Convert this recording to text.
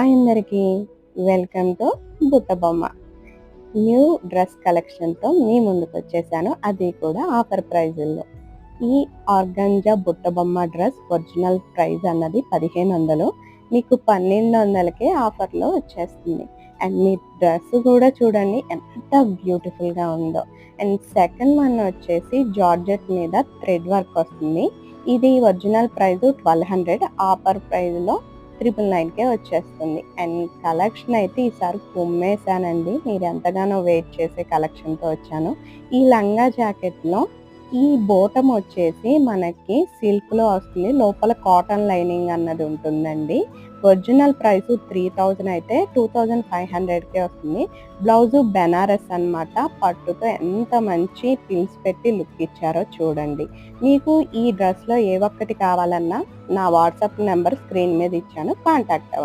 Hi అందరికీ welcome to Buttabomma new dress కలెక్షన్తో మీ ముందుకు వచ్చేసాను. అది కూడా ఆఫర్ ప్రైజుల్లో ఈ organza Buttabomma dress original price అన్నది పదిహేను వందలు మీకు పన్నెండు వందలకే ఆఫర్లో వచ్చేస్తుంది. అండ్ మీ డ్రెస్ కూడా చూడండి ఎంత బ్యూటిఫుల్గా ఉందో. అండ్ సెకండ్ వన్ వచ్చేసి జార్జెట్ మీద థ్రెడ్ వర్క్ వస్తుంది. ఇది original price twelve hundred offer ప్రైజ్లో త్రిపుల్ నైన్కే వచ్చేస్తుంది. అండ్ కలెక్షన్ అయితే ఈసారి కుమ్మేశానండి. మీరు ఎంతగానో వెయిట్ చేసే కలెక్షన్తో వచ్చాను. ఈ లంగా జాకెట్లో ఈ బోటం వచ్చేసి మనకి సిల్క్లో వస్తుంది. లోపల కాటన్ లైనింగ్ అన్నది ఉంటుందండి. ఒరిజినల్ ప్రైస్ త్రీ థౌజండ్ అయితే టూ థౌజండ్ ఫైవ్ హండ్రెడ్కే వస్తుంది. బ్లౌజ్ బెనారస్ అన్నమాట. పట్టుతో ఎంత మంచి పిల్స్ పెట్టి లుక్ ఇచ్చారో చూడండి. మీకు ఈ డ్రెస్లో ఏ ఒక్కటి కావాలన్నా నా వాట్సాప్ నెంబర్ స్క్రీన్ మీద ఇచ్చాను. కాంటాక్ట్ అవ్వండి.